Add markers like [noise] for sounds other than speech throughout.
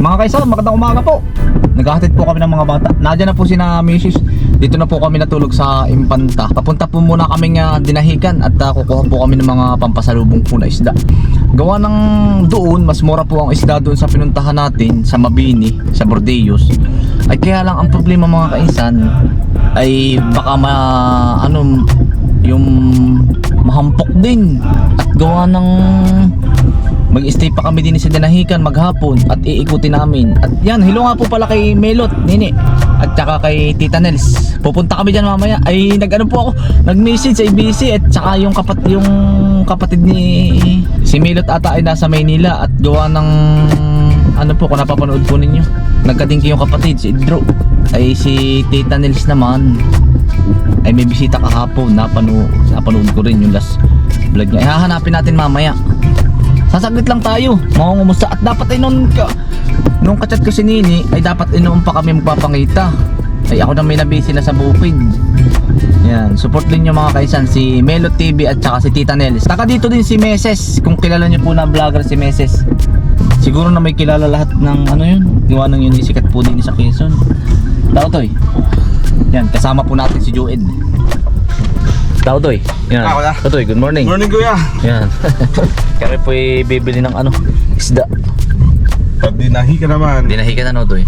Mga kaisan, magandang umaga po. Naghahatid po kami ng mga bata. Nadya na po si na Mrs. Dito na po kami natulog sa Impanta. Papunta po muna kami nga dinahikan at uh, kukuha po kami ng mga pampasalubong po na isda. Gawa ng doon, mas mura po ang isda doon sa pinuntahan natin sa Mabini, sa Bordeos. Ay kaya lang ang problema mga kaisan ay baka ma ano yung mahampok din at gawa ng Mag-stay pa kami din sa Danahican maghapon at iikutin namin. At yan, hello nga po pala kay Melot, Nini. At saka kay Tita Nels. Pupunta kami diyan mamaya. Ay nag-ano po ako, nag-message sa ABC at saka yung kapat yung kapatid ni si Melot ata ay nasa Maynila at gawa ng ano po kung napapanood po ninyo. Nagkadingki yung kapatid si Drew. Ay si Tita Nels naman ay may bisita kahapon napanood, napanood ko rin yung last vlog niya. Ihahanapin natin mamaya. Sasaglit lang tayo, mangungumusta at dapat ay nung, ka, nung kachat ko si Nini ay dapat ay noon pa kami magpapangita. Ay ako na may nabisi na sa bukid. Yan, support din yung mga kaisan si Melo TV at saka si Tita Nels. Taka dito din si Meses, kung kilala niyo po na vlogger si Meses. Siguro na may kilala lahat ng ano yun, gawa ng yun sikat po din sa Quezon. Tao toy. Yan, kasama po natin si Joed. Tao toy. Yan. Ah, wala. Tao toy, good morning. Morning kuya. Yan. [laughs] Kaya po bibili ng ano, isda. Pag dinahi ka naman. Dinahi ka na no, Utoy.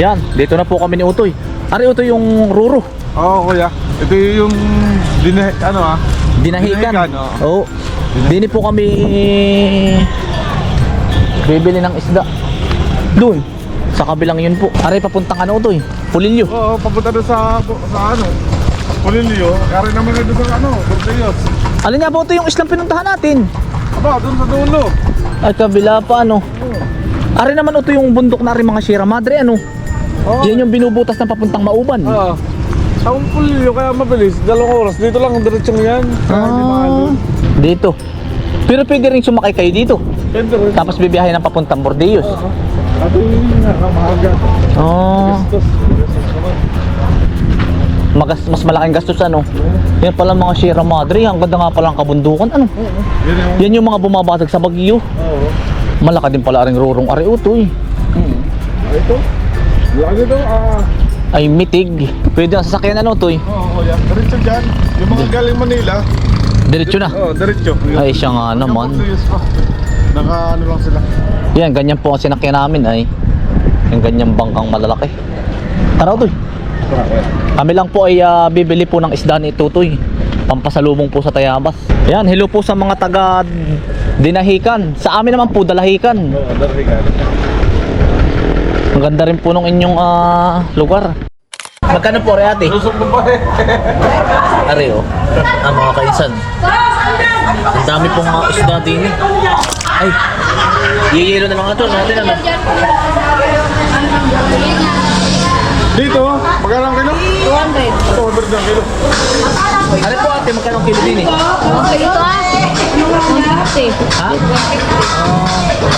Yan, dito na po kami ni Utoy. Ari Utoy yung ruro. Oo kuya. Ito yung dinahi, ano ah. Dinahikan. Dinahikan, Oo. oo. Dini po kami bibili ng isda. Doon. Sa kabilang yun po. Ari papuntang ano Utoy? Pulilyo. Oo, papunta doon sa, sa ano. Pulilio. Kaya naman na doon sa ano, Bordeos. Alin nga po ito yung islang pinuntahan natin? Aba, doon sa dulo. Ay kabila pa ano. Ari naman ito yung bundok na rin mga Sierra Madre ano. Oo. Yan yung binubutas ng papuntang Mauban. Oo. Ang Pulilio kaya mabilis. Dalawang oras. Dito lang ang diretsyon yan. Kaya Ah, dito. Pero pwede rin sumakay kayo dito. Pwede rin. Tapos bibiyahe ng papuntang Bordeos. Oo. Ito yung nga, kamahaga. Oh, Gastos. Gastos naman. magas, mas malaking gastos ano. Yan pala mga Sierra Madre, ang ganda nga pala ang kabundukan. Ano? Yan yung... Yan yung mga bumabasag sa Baguio. Oo. Malaka din pala ring rurong ari utoy. Ah, ito. Laki ito. Ah. Ay mitig. Pwede ang sasakyan ano utoy. Oo, kuya. Diretso dyan. Yung mga galing Manila. Diretso na. Oo, diretso. Ay siya nga naman. Yung pa. Naka ano lang sila. Yan, ganyan po ang sinakyan namin ay. Yung ganyang bangkang malalaki. Tara kuya. Kami lang po ay ah, bibili po ng isda ni Tutoy. Pampasalubong po sa Tayabas. Yan, hello po sa mga taga Dinahican. Sa amin naman po, Dalahican. Oo. Ang ganda rin po nung inyong ah, lugar. Magkano po, re ate? Lusog mo ba eh? [laughs] Are, oh. Ah, mga kaisan. Ang dami pong mga isda din eh. Ay, yeyelo na lang ito. Natin ano? Dito, magkano ang kilo? 200. 200 ang kilo. Ano po ate, magkano ang kilo din eh? Ito ah. Ha? Ah,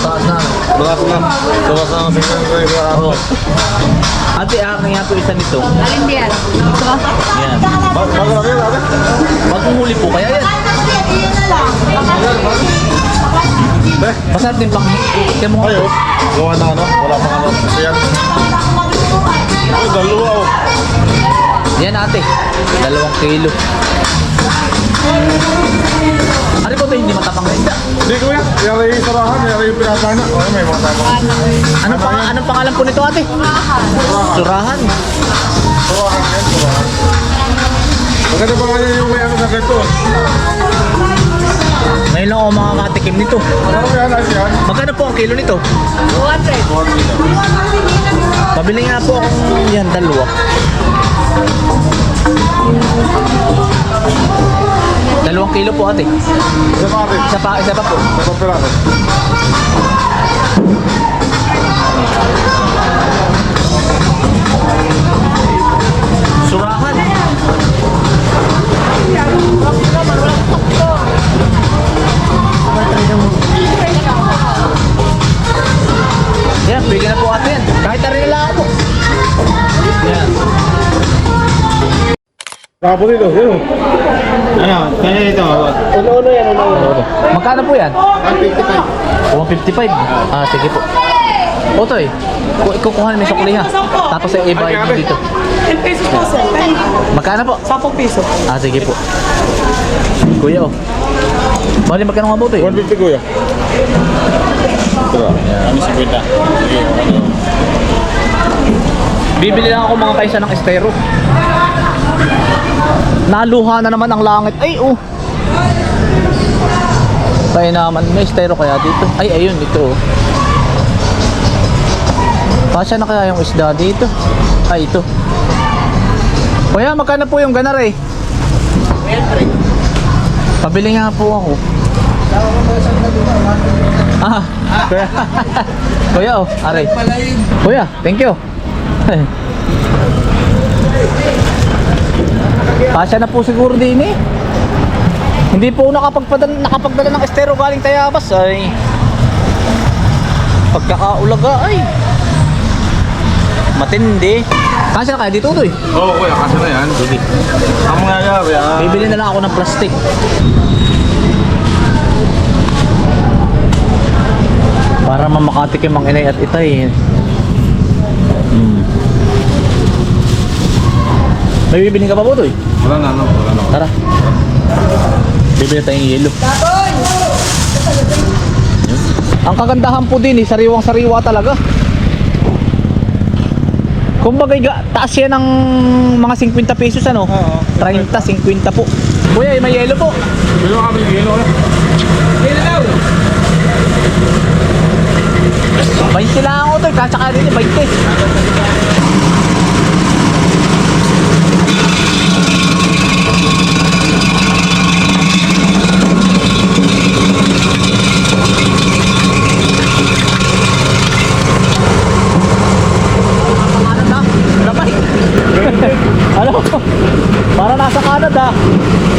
taas na. Bakas na. Bakas na yung Oo. Ate, akin nga po isa nito. Alin diyan? Ito. Yan. Bago lang yun, ate. Bagong huli po kaya yan. Masarap din pang Kaya mo ayo. Gawa na ano, wala pang ano. Ayan. Oh, dalawa oh. Yan ate. Dalawang kilo. Ano po ito hindi matapang na isda? Hindi ko yan. Yari yung sarahan, yari yung pinatana. Oh, may mga tama. Anong, pang, anong pangalan po nito ate? Surahan. Sarahan yan, sarahan. Maganda pa nga yun yung may ano sa ganito. Ngayon lang ako makakatikim nito. Ano? Magkano po ang kilo nito? 200. Pabili nga po akong yan, dalawa. Dalawang kilo po ate. Isa pa ate. Isa pa, isa pa po. Sa pagpirato. Surahan. Yan, bigyan na po ate yan. Kahit na rin lang po. Yan. Tapos dito, yun. Ano, kanya ito. Uno-uno yan, uno-uno. Magkano po yan? 155. 155. Ah, sige po. Otoy, ku- kukuha mo sa kuliha. Tapos ay ibayad mo dito. 10 pesos po, sir. Magkano po? 10 piso. Ah, sige po. Kuya, oh. Bali, magkano nga eh? 150 kuya. Ito Ano si? Sige, ano. Bibili lang ako mga kaisa ng estero. Naluha na naman ang langit. Ay, oh. Kaya naman, may estero kaya dito. Ay, ayun, ito oh. Pasya na kaya yung isda dito? Ay, ito. Kuya, magkano po yung ganar eh? Pabili nga po ako. Ah, kuya. [laughs] kuya, oh, aray. Kuya, thank you. [laughs] Pasya na po siguro din eh. Hindi po nakapagpadala, nakapagdala ng estero galing Tayabas ay pagkakaulaga ay matindi. Pasya na kaya dito to eh. Oo, kuya, kasi na yan. Sige. Ang mangyayari, ah. Bibili na lang ako ng plastic. Para mamakatikim ang inay at itay. Hmm. May bibili ka pa po to eh. Wala na, no? Wala na. Tara. Bibili tayong yelo. Ang kagandahan po din eh, sariwang sariwa talaga. Kumbaga, ga- taas yan ng mga 50 pesos ano? Oo. 30, 50 po. Kuya, may yelo po. Pero kami, yun, kuya. 20 lang ako to, eh, kasaka din eh, 20. Canada, lamay. ano? Para nasa Canada.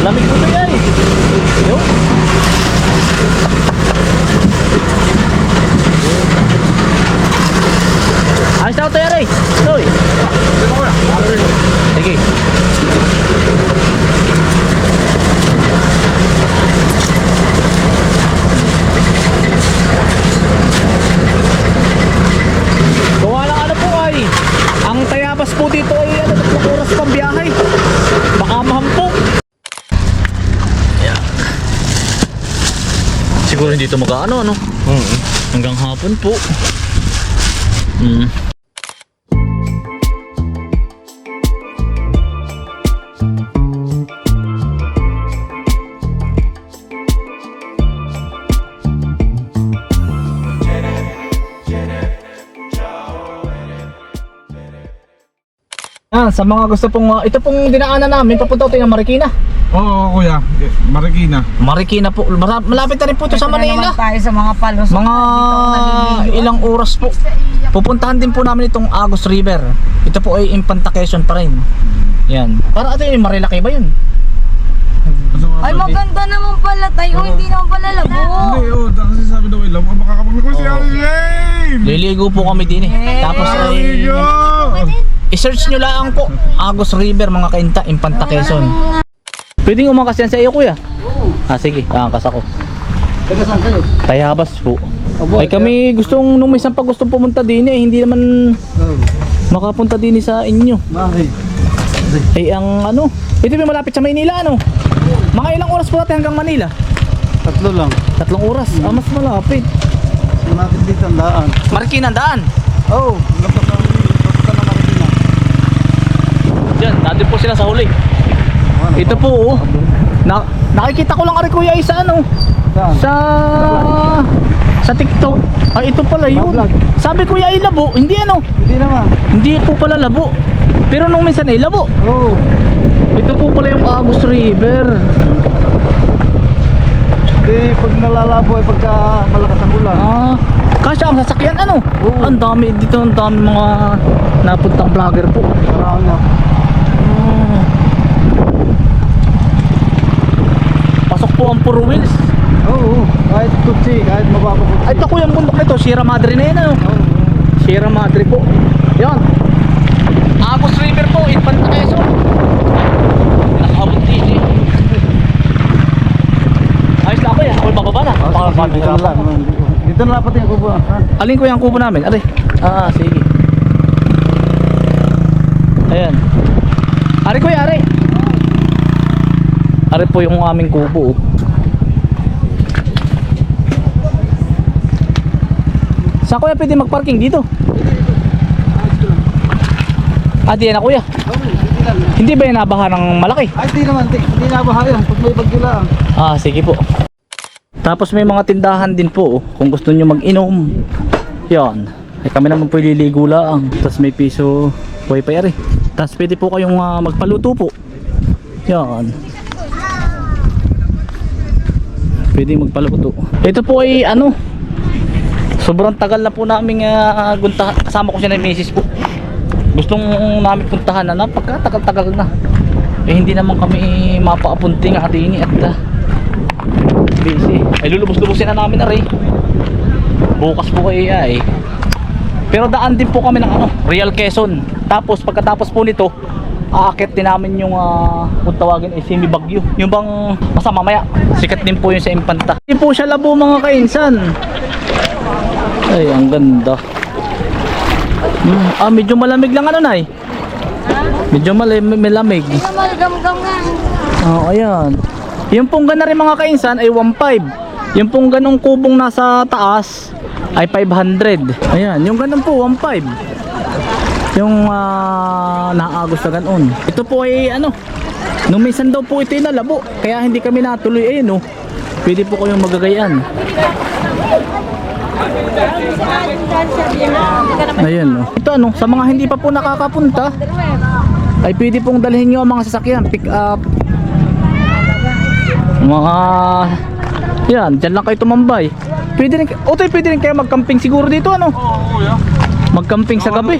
Lamig ko to yan eh. Yo. Ayos na ako tayo rin. Toy. Sige. Gawa lang ano po ay ang tayabas po dito ay ano tatlong oras pang biyahe. Baka mahampok. Ayan. Siguro hindi ito mag-ano ano. Hanggang hapon po. Mm. Ah, sa mga gusto pong uh, ito pong dinaanan namin papunta tayo ng Marikina. Oo, kuya. Marikina. Marikina po. Malapit na rin po ito sa na Manila. naman tayo sa mga palos. Mga ilang oras po. Pupuntahan din po namin itong Agos River. Ito po ay Infanta Quezon pa rin. Yan. Para ito yung Marilaki ba yun? Ay, maganda naman pala tayo. Hindi naman pala labo. Hindi, oo. Kasi sabi daw, ilang makakapag ko si Ate Jane! Liligo po kami din eh. Tapos ay i-search nyo lang po Agos River mga kainta Infanta Quezon. Pwedeng umakas yan sa iyo kuya? Ah sige, angkas ako. Taga saan kayo? Tayabas po. Abo, Ay kami gustong nung may isang pag gustong pumunta din eh, hindi naman Oh, makapunta din sa inyo. bakit? Ay ang ano, ito may malapit sa Maynila ano. Mga ilang oras po natin hanggang Manila? Tatlo lang. Tatlong oras. Ah, mas malapit. Malapit dito ang daan. Marikina ang daan. Oh, lapit na Marikina. Diyan, nandun po sila sa huli. Ito po oh. Na, nakikita ko lang ari kuya ay sa ano, Saan? sa sa TikTok. Ay ito pala yun. Sabi kuya ay labo, hindi ano. Hindi naman. Hindi po pala labo. Pero nung minsan ay labo. Oh, Ito po pala yung Agus River. di pag nalalabo ay pagka malakas ang ulan. Ah, kasi ang sasakyan ano? Oo. Ang dami dito, ang dami mga napuntang vlogger po. Parang na. four wheels. Oo, oh, kahit tutsi, kahit mababa po. Ay, naku, yung bundok nito, Sierra Madre na yun. Oh. Sierra Madre po. Yan. Agos River po, Infanta Quezon. Nakakabot din eh. [laughs] Ayos na ako eh. yan. Ako'y bababa na. Oh, Baka sige, dito na lang. Dito na dapat yung kubo. Ha? Alin ko yung kubo namin? Aray. Ah, sige. Ayan. Ari ko, ari. Ari po yung aming kubo. Oh. Saan kuya pwede magparking dito? Ah, di na kuya. Hindi ba yung nabaha ng malaki? Ay, hindi naman. Hindi, hindi nabaha yun. Pag may bagyo lang. Ah, sige po. Tapos may mga tindahan din po oh, kung gusto nyo mag-inom. Yan. Ay kami naman po liligo lang. Tapos may piso wifi ari. Tapos pwede po kayong ah, magpaluto po. Yan. Pwede magpaluto. Ito po ay ano. Sobrang tagal na po namin uh, gunta kasama ko siya ng misis po. Gustong namin puntahan na napagkatagal-tagal na. Eh hindi naman kami mapaapunti nga din at ah, busy. Ay lulubos-lubosin na namin na rin. Bukas po kayo ay. Pero daan din po kami ng ano, Real Quezon. Tapos pagkatapos po nito, aakit din namin yung uh, kung tawagin ay semi bagyo. Yung bang basta mamaya, sikat din po yung sa Impanta. Hindi po siya labo mga kainsan. Ay, ang ganda. Hmm, ah, medyo malamig lang ano nay. Medyo malamig, malamig. Nga. Oh, ayan. Yung pong gana rin mga kainsan ay 1.5. Yung pong ganong kubong nasa taas ay 500. Ayan, yung ganun po 1.5. Yung ah, naagos na ganon. Ito po ay ano, nung minsan daw po ito inalabo, kaya hindi kami natuloy ayun oh. Pwede po kayong magagayan. Ayan oh. Ito ano, sa mga hindi pa po nakakapunta, ay pwede pong dalhin nyo ang mga sasakyan, pick up, mga yan, dyan lang kayo tumambay. Pwede rin, otoy pwede rin kayo magcamping siguro dito ano? Oo, kuya. Magcamping sa gabi.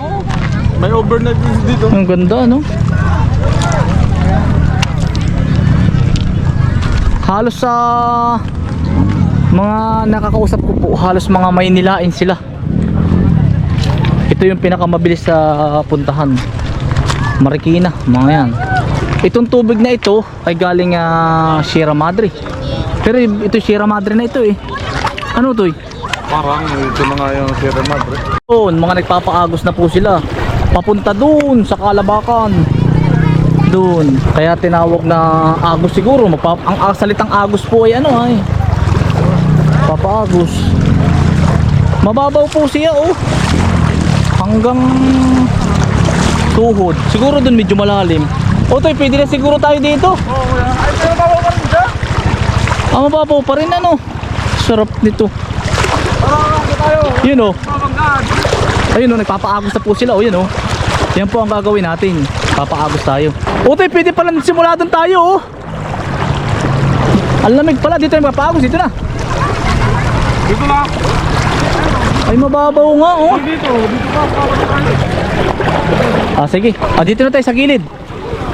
May overnight dito. Ang ganda no? Halos sa mga nakakausap ko po, halos mga Maynilain sila. Ito yung pinakamabilis sa puntahan. Marikina, mga yan. Itong tubig na ito ay galing ah, Sierra Madre. Pero ito Sierra Madre na ito eh. Ano to eh? Parang ito na nga yung Sierra Madre. Doon, mga nagpapaagos na po sila. Papunta doon sa Kalabakan. Doon. Kaya tinawag na agos siguro. Magpap ang ang salitang agos po ay ano ay. Papaagos. Mababaw po siya oh. Hanggang tuhod. Siguro doon medyo malalim. O toy, pwede na siguro tayo dito. Kuya. Ay, pero bawa pa rin siya. Ah, mababaw pa rin ano. Sarap nito. Yun oh. Ayun oh, nagpapaagos na po sila. O, yan oh. Yan po ang gagawin natin. Papaagos tayo. Utoy, pwede pala simula doon tayo oh. Ang lamig pala. Dito yung papaagos. Dito na. Dito na. Ay, mababaw nga oh. Dito. Dito pa. Ah, sige. Ah, dito na tayo sa gilid.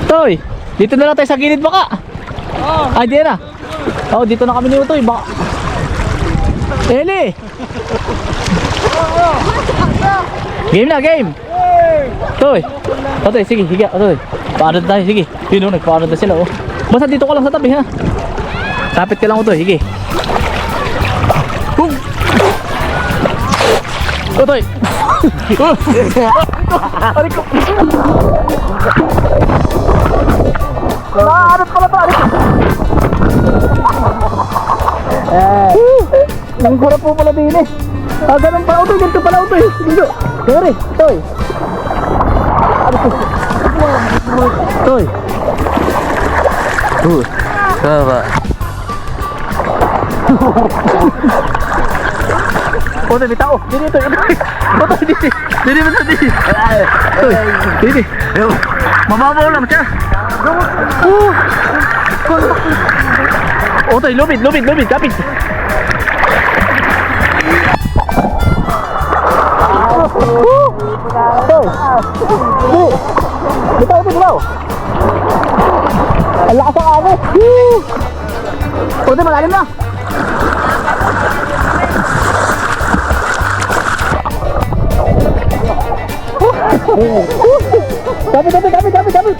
Toy, dito na lang tayo sa gilid baka. Oh. Ah, di na. Oh, dito na kami ni Utoy. Baka. Eli! Game na, game! Toy! Toy, sige, higa. Toy. Paano tayo, sige. Yun oh, nagpaano na sila oh. Basta dito ka lang sa tabi ha. Tapit ka lang Utoy, sige. Utoy! Aray ko! Nakaanot pala to, aray ko! Eh, ang gura po pala din eh. Ah, ganun pala. Utoy, ganito pala, Utoy. Dito. Kaya Toy. Aray ko. Toy. Uh, Utoy, may tao. Dito. Utoy. Utoy, dito. Dito, dito, dito. Utoy, dito. Mababaw lang siya. Uh. Utoy, lumid, lumid, lumid. Kapit. Toy. Dili. Bitaw, bitaw. Ang lakas ang agos. Woo! Utoy, malalim na. Kapit, kapit, kapit, kapit, kapit.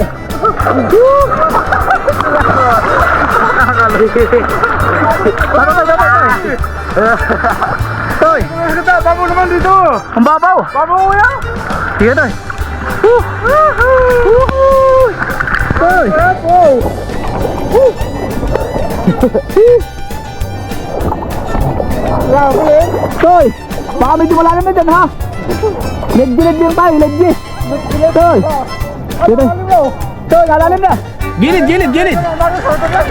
Tama, tama, tama. Toy! Maganda, babo naman dito. Ang babaw! Babo kuya. Sige, Toy! Toy! Toy! Baka medyo malalim na dyan ha! Leggy-leggy lang tayo, leggy! Toy! Toy! Toy, lalalim na! Gilid, gilid, gilid!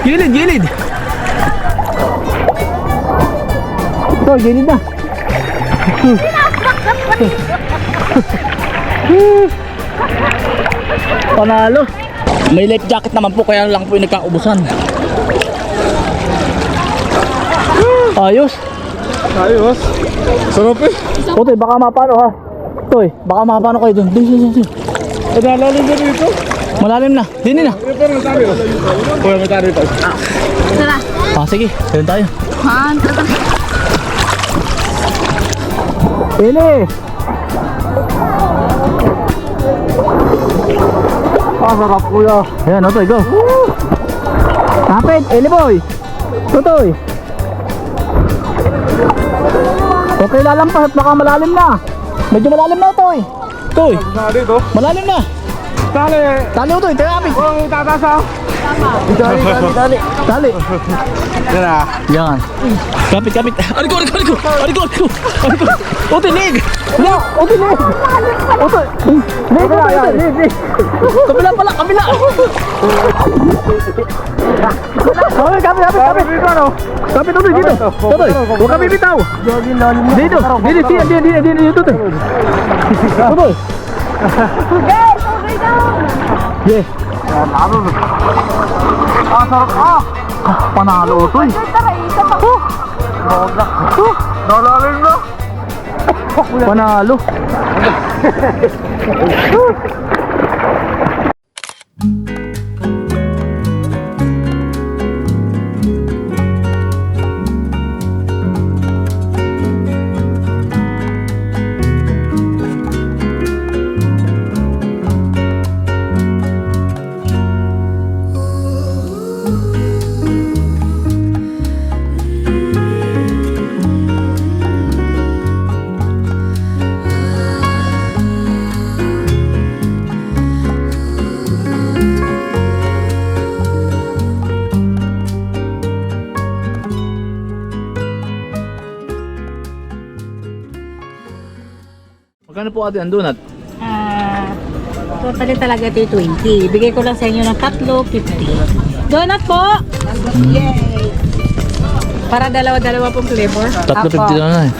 Gilid, gilid! Toy, gilid na! Panalo! May life jacket naman po kaya lang po yung nagkaubusan. Ayos! Ayos. Sarap eh. Toy, baka mapano ha. Toy, baka mapano kayo dun. Dun, dun, dun, dun. Eh, nalalim na dito. Malalim na. Dini na. Pero may tari. oh. Kuya, may tari pa. Tara. Ah, sige. Dun tayo. Han, tara. Pili! Ah, sarap kuya. Ayan, Otoy, go. Kapit, Eli boy. Tutoy. Okay, lalampas at baka malalim na. Medyo malalim na, Otoy. Toy, Sa dito. malalim na. Tali. Tali, Otoy, tayo kapit. Ang tatasa. Dali, dali, dali. Dali. Yan ah. Yan. Kapit, kapit. Aliko, aliko, aliko. Aliko, aliko. Aliko. Otoy, lig. No, Otoy, lig. Otoy. Lig, Otoy, Otoy. Lig, lig. Kabila pala, kabila. Kapit, kapit, kapit, kapit. Dito ano? Kapit, Otoy, dito. Otoy, huwag ka bibitaw. Dito, dito, dito, dito, dito, dito, dito, Otoy. Otoy. Guys, okay na. Yeah. Ah, sarap ah. Panalo, Otoy. Tara, isa pa. Nalalim na. Panalo. [laughs] Magkano po ate ang donut? Ah, totally talaga ito yung 20. Bigay ko lang sa inyo ng tatlo, 50. Donut po! Yay! Para dalawa-dalawa pong flavor. Tatlo 50 na na eh.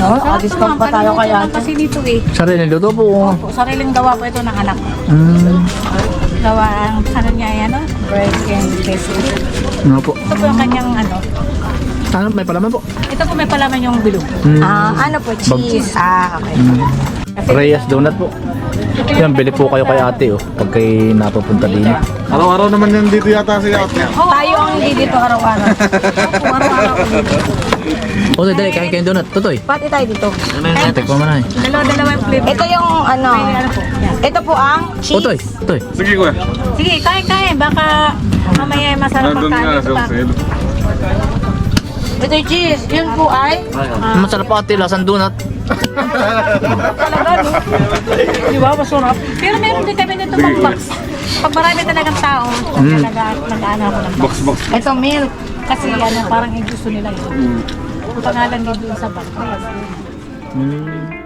No, oh, discount pa tayo kaya. Kasi dito eh. Sarili luto po. Po, sariling gawa po ito ng anak. Mm. Gawa ang ano niya yan, no? Bread and pastry. Ano po? Ito po yung kanyang ano. Ano, may palaman po. Ito po may palaman yung bilog. Mm. Ah, ano po, cheese. Ah, okay. Kasi Reyes donut po. Yan, bili po kayo kay ate oh. Pag kayo napupunta din. Araw-araw naman yan dito yata si ate. tayo ang hindi dito araw-araw. Araw-araw dito. O, dali, kain kayo donut. Tutoy. Pati tayo dito. Ay, tikman mo na eh. Dalawa-dalawa yung flavor. Ito yung ano, ano ito po ang cheese. Tutoy, tutoy. Sige kuya. Sige, kain-kain. Baka mamaya ay masarap Nandun pagkain. nga ito pa. Ito yung cheese. Yun po ay Masarap po ate, lasang donut. Talaga, no? Di ba? Masarap. Pero meron din kami nito pang box. Pag marami talagang tao, Mm. talaga nag-ano ako ng box. Box box. ito milk. Kasi ano, parang yung gusto nila yun. Ang pangalan din sa box. Mm.